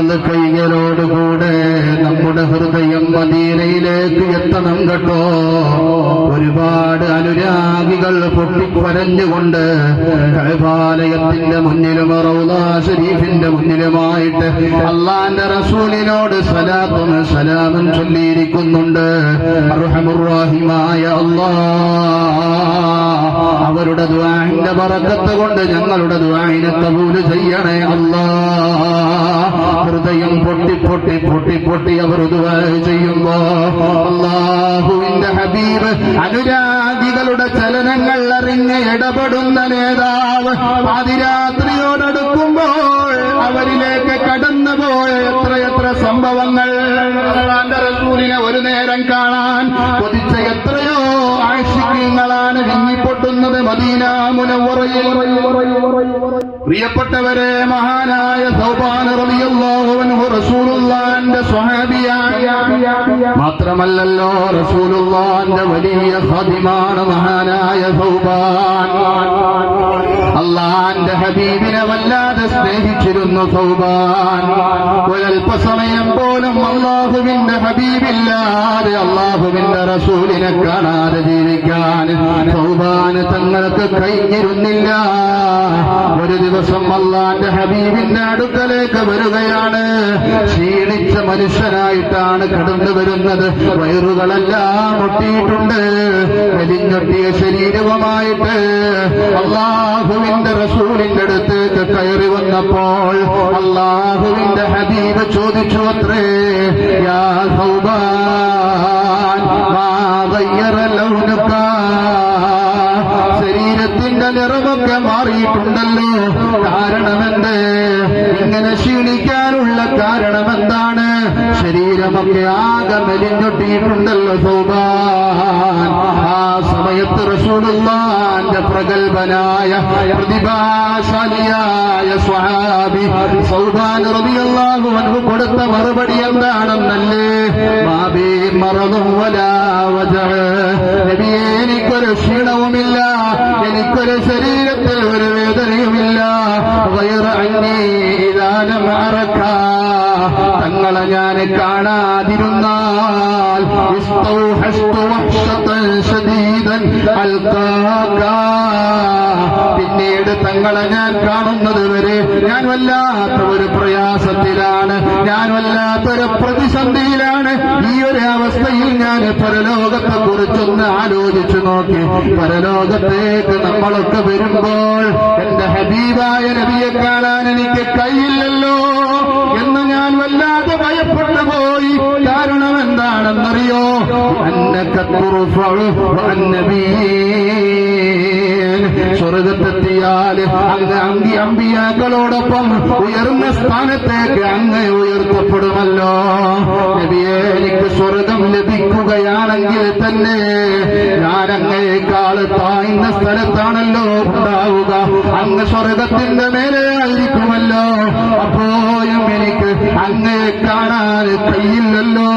വയത് കൊയ്യലോടുകൂടെ നമ്മുടെ ഹൃദയം മദീനയിലേക്ക് എത്തണം കേട്ടോ. ഒരുപാട് അനുരാഗികൾ പൊട്ടിക്കുരഞ്ഞുകൊണ്ട് കഴപാലയത്തിന്റെ മുന്നിലും റൗദാ ഷരീഫിന്റെ മുന്നിലുമായിട്ട് അള്ളാന്റെ റസൂലിനോട് സലാത്തും സലാമും ചൊല്ലിയിരിക്കുന്നുണ്ട്. അള്ളാ അവരുടെ ദ്വാഹിന്റെ പറക്കത്ത് കൊണ്ട് ഞങ്ങളുടെ ദ്വാഹിനെ കബൂൽ ചെയ്യണേ അല്ലാ ഹൃദയം പൊട്ടി പൊട്ടി പൊട്ടി പൊട്ടി അവർ ചെയ്യുമ്പോ അള്ളാഹുവിന്റെ ഹബീബ് അനുരാഗികളുടെ ചലനങ്ങൾ അറിഞ്ഞ് ഇടപെടുന്ന നേതാവ് പാതിരാത്രിയോടടുക്കുമ്പോൾ അവരിലേക്ക് കടന്നുപോയ എത്രയെത്ര സംഭവങ്ങൾ റസൂലിനെ ഒരു നേരം കാണാൻ വിങ്ങിപ്പൊട്ടുന്നത് മദീന മുനവറയിൽ പ്രിയപ്പെട്ടവരെ മഹാനായ സൗബാന റളിയല്ലാഹു റസൂലുള്ളാന്റെ സ്വഹാബിയാണ് മാത്രമല്ലല്ലോ റസൂലുള്ളാന്റെ വലിയ ഖാദിമാണ് മഹാനായ സൗബാൻ. അള്ളാന്റെ ഹബീബിനെ വല്ലാതെ സ്നേഹിച്ചിരുന്നു സൗബാൻ. ഒരൽപ്പസമയം പോലും അള്ളാഹുവിന്റെ ഹബീബില്ലാതെ അള്ളാഹുവിന്റെ റസൂലിനെ കാണാതെ ജീവിക്കാൻ സൗബാന് തങ്ങൾക്ക് കഴിഞ്ഞിരുന്നില്ല. ഒരു ദിവസം അള്ളാന്റെ ഹബീബിന്റെ അടുക്കലേക്ക് വരികയാണ്. മനുഷ്യനായിട്ടാണ് കടന്നു വരുന്നത്. വയറുകളെല്ലാം ഒട്ടിയിട്ടുണ്ട് വലിഞ്ഞൊട്ടിയ ശരീരവുമായിട്ട് അള്ളാഹുവിന്റെ റസൂലിന്റെ അടുത്തേക്ക് കയറി വന്നപ്പോൾ അള്ളാഹുവിന്റെ ഹബീബ് ചോദിച്ചു അത്രേ യാ സൗബാൻ മാറിയിട്ടുണ്ടല്ലോ. കാരണമെന്ത്? ഇങ്ങനെ ക്ഷീണിക്കാനുള്ള കാരണമെന്താണ്? ശരീരമൊക്കെ ആകെ മെലിഞ്ഞൊട്ടിയിട്ടുണ്ടല്ലോ സൗബാൻ. ആ സമയത്ത് റസൂലുള്ളാന്റെ പ്രഗത്ഭനായ പ്രതിഭാശാലിയായ സ്വഹാബി സൗബാൻ റബിയല്ലാഹു അൻഹു കൊടുത്ത മറുപടി എന്താണെന്നല്ലേ? മാബി മറന്നും വലാവജ എനിക്കൊരു ക്ഷീണവുമില്ല. എനിക്കൊരു ശരീരത്തിൽ ഒരു വേദനയുമില്ല. വയറങ്ങിതാനം മാറക്ക തങ്ങളെ ഞാൻ കാണാതിരുന്നാൽ പിന്നീട് തങ്ങളെ ഞാൻ കാണുന്നത് വരെ ഞാൻ വല്ലാത്ത ഒരു പ്രയാസത്തിലാണ്. ഞാൻ വല്ലാത്തൊരു പ്രതിസന്ധിയിലാണ്. പരലോകത്തെ കുറിച്ചൊന്ന് ആലോചിച്ചു നോക്കി. പരലോകത്തേക്ക് നമ്മളൊക്കെ വരുമ്പോൾ എന്റെ ഹബീബായ നബിയെ കാണാൻ എനിക്ക് കയ്യില്ലല്ലോ എന്ന് ഞാൻ വല്ലാതെ ഭയപ്പെട്ടു പോയി. കാരണം എന്താണെന്നറിയോ? അന്നബീ. സ്വർഗത്തെത്തിയാൽ അങ്ങ് അങ്കി അമ്പിയാക്കളോടൊപ്പം ഉയർന്ന സ്ഥാനത്തേക്ക് അങ്ങ് ഉയർത്തപ്പെടുമല്ലോ. എനിക്ക് സ്വർഗം ലഭിക്കുകയാണെങ്കിൽ തന്നെ ഞാൻ അങ്ങേക്കാൾ താഴ്ന്ന സ്ഥലത്താണല്ലോ ഉണ്ടാവുക. അങ്ങ് സ്വർഗത്തിന്റെ മേലെ ആയിരിക്കുമല്ലോ. അപ്പോഴും എനിക്ക് അങ്ങേ കാണാൻ കഴിയില്ലല്ലോ.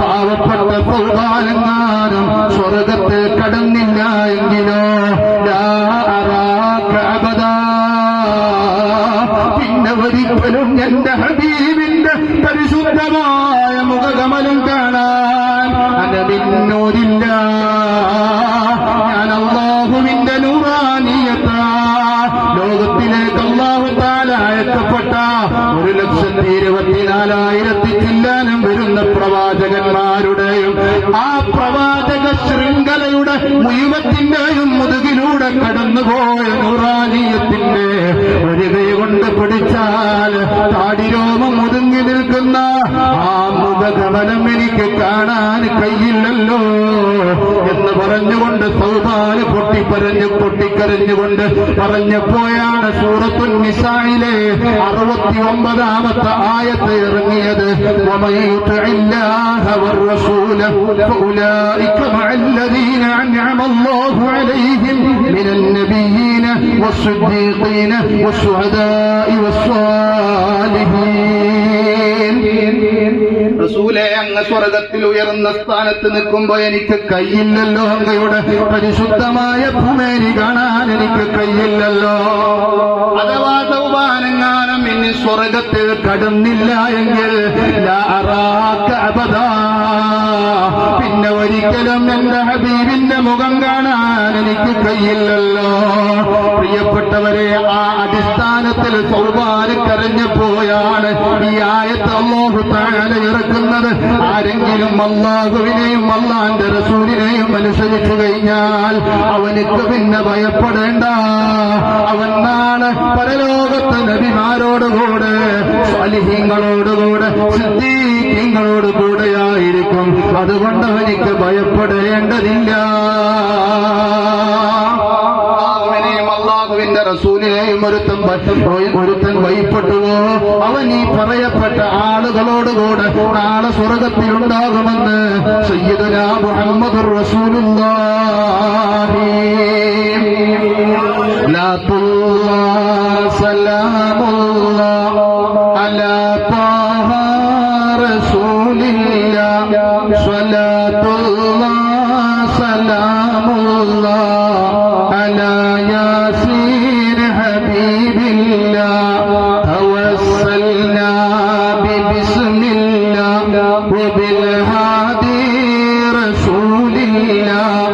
പാവപ്പെട്ട പൗകാലങ്ങാനും സ്വർഗത്തെ കടന്നില്ല എങ്കിലോ. പിന്നെ ഒരിക്കലും എന്റെ ഹബീബിന്റെ പരിശുദ്ധമായ മുഖകമലം കാണാൻ കടന്നുപോയ നൂറാലിയത്തിന്റെ ഒരു കൈ കൊണ്ട് പിടിച്ചാൽ താടിരോമം ഒതുങ്ങി നിൽക്കുന്ന ആ മുഖഗമനം എനിക്ക് കാണാൻ കഴിയില്ലല്ലോ. എന്ന് പറഞ്ഞുകൊണ്ട് സൗദാല് പൊട്ടിപ്പരഞ്ഞു പൊട്ടിക്കരഞ്ഞുകൊണ്ട് പറഞ്ഞപ്പോഴാണ് സൂറത്തുൽ നിസായിലെ അറുപത്തി ഒമ്പതാമത്തെ ആയത്ത് ഇറങ്ങിയത് ومن يطع الله റസൂലെ അങ്ങ് സ്വർഗത്തിൽ ഉയർന്ന സ്ഥാനത്ത് നിൽക്കുമ്പോ എനിക്ക് കയ്യില്ലല്ലോ. അങ്ങയുടെ പരിശുദ്ധമായ ഭൂമേനി കാണാൻ എനിക്ക് കയ്യില്ലല്ലോ. അഥവാ സൗപാനങ്ങാനം ഇനി സ്വർഗത്തിൽ കടന്നില്ല എങ്കിൽ. ഒരിക്കലും എന്റെ ഹബീബിന്റെ മുഖം കാണാൻ എനിക്ക് കഴിയില്ലല്ലോ. പ്രിയപ്പെട്ടവരെ ആ അടിസ്ഥാനത്തിൽ സൗബാന് കരഞ്ഞപ്പോയാണ് ഈ ആയത്ത് അള്ളാഹു താഴെ ഇറക്കുന്നത്. ആരെങ്കിലും അള്ളാഹുവിനെയും അള്ളാന്റെ റസൂലിനെയും അനുസരിച്ചു കഴിഞ്ഞാൽ അവനിക്ക് പിന്നെ ഭയപ്പെടേണ്ട. അവൻ നാളെ പരലോകത്തെ നബിമാരോടുകൂടെ സ്വാലിഹ്യങ്ങളോടുകൂടെ സിദ്ധീകങ്ങളോട് കൂടെയായിരിക്കും. അതുകൊണ്ട് എനിക്ക് ഭയപ്പെടേണ്ടതില്ല. അള്ളാഹുവിന്റെ റസൂലിനെയും ഒരുത്തൻ ഒരുത്തൻ ഭയപ്പെട്ടുവോ? അവൻ ഈ പറയപ്പെട്ട ആളുകളോടുകൂടെ നാളെ സ്വർഗത്തിലുണ്ടാകുമെന്ന് സയ്യിദുന മുഹമ്മദ് റസൂലുള്ളാഹി. ലാത്തുല്ലാ സലാമുല്ലാ. على ياسين حبيب الله. توسلنا ببسم الله وبالهادي رسول الله.